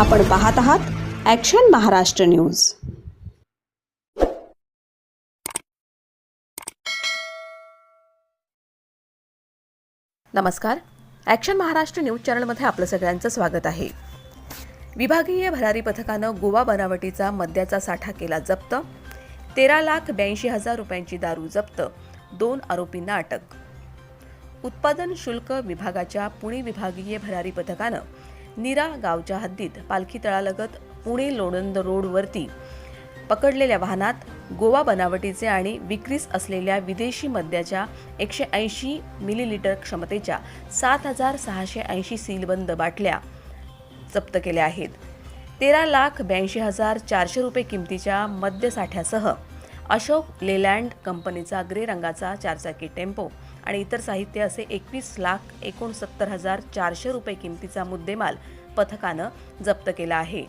आपण पाहत आहात ॲक्शन महाराष्ट्र न्यूज नमस्कार. ॲक्शन महाराष्ट्र न्यूज चॅनलमध्ये आपलं सगळ्यांचं स्वागत आहे. विभागीय भरारी पथकानं गोवा बनावटीचा मद्याचा साठा केला जप्त. तेरा लाख ब्याऐंशी हजार रुपयांची दारू जप्त. दोन आरोपींना अटक. उत्पादन शुल्क विभागाच्या पुणे विभागीय भरारी पथकानं निरा गावच्या हद्दीत पालखी तळालगत पुणे लोणंद रोडवरती पकडलेल्या वाहनात गोवा बनावटीचे आणि विक्रीस असलेल्या विदेशी मद्याच्या एकशे ऐंशी मिलीलिटर क्षमतेच्या सात हजार सहाशे ऐंशी सीलबंद बाटल्या जप्त केल्या आहेत. तेरा लाख ब्याऐंशी हजार चारशे रुपये किमतीच्या मद्यसाठ्यासह अशोक लेलँड कंपनीचा ग्रे रंगाचा चारचाकी टेम्पो आणि इतर साहित्य असे एकवीस लाख एकोणसत्तर हजार चारशे रुपये किमतीचा मुद्देमाल पथकानं जप्त केला आहे.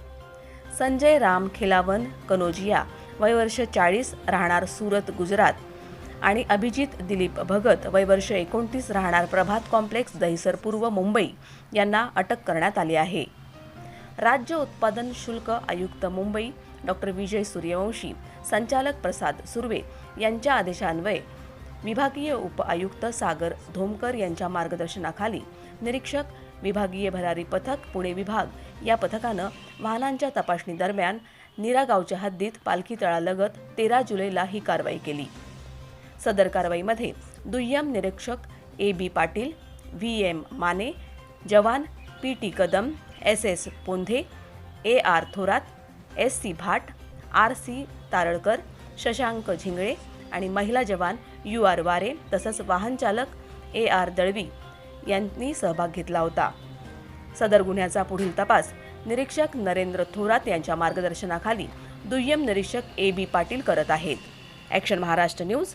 संजय राम खेलावन कनोजिया वयवर्ष चाळीस राहणार सुरत गुजरात. आणि अभिजित दिलीप भगत वयवर्ष एकोणतीस राहणार प्रभात कॉम्प्लेक्स दहिसर पूर्व मुंबई यांना अटक करण्यात आली आहे. राज्य उत्पादन शुल्क आयुक्त मुंबई डॉक्टर विजय सूर्यवंशी संचालक प्रसाद सुर्वे यांच्या आदेशान्वये विभागीय उप आयुक्त सागर धोमकर यांच्या मार्गदर्शनाखाली निरीक्षक विभागीय भरारी पथक पुणे विभाग या पथकानं वाहनांच्या तपासणीदरम्यान नीरा गावच्या हद्दीत पालखी तळालगत तेरा जुलैला ही कारवाई केली. सदर कारवाईमध्ये दुय्यम निरीक्षक A B Patil V M Mane जवान P T Kadam S S Pondhe A R Thorat S C Bhat R C Taralkar Shashank Zingale आणि महिला जवान यू आर वारे तसंच वाहनचालक ए आर दळवी यांनी सहभाग घेतला होता. सदर गुन्ह्याचा पुढील तपास निरीक्षक नरेंद्र थोरात यांच्या मार्गदर्शनाखाली दुय्यम निरीक्षक ए बी पाटील करत आहेत. Action Maharashtra news.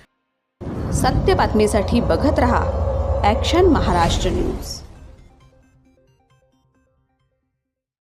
सत्य बातमीसाठी बघत रहा. Action Maharashtra news.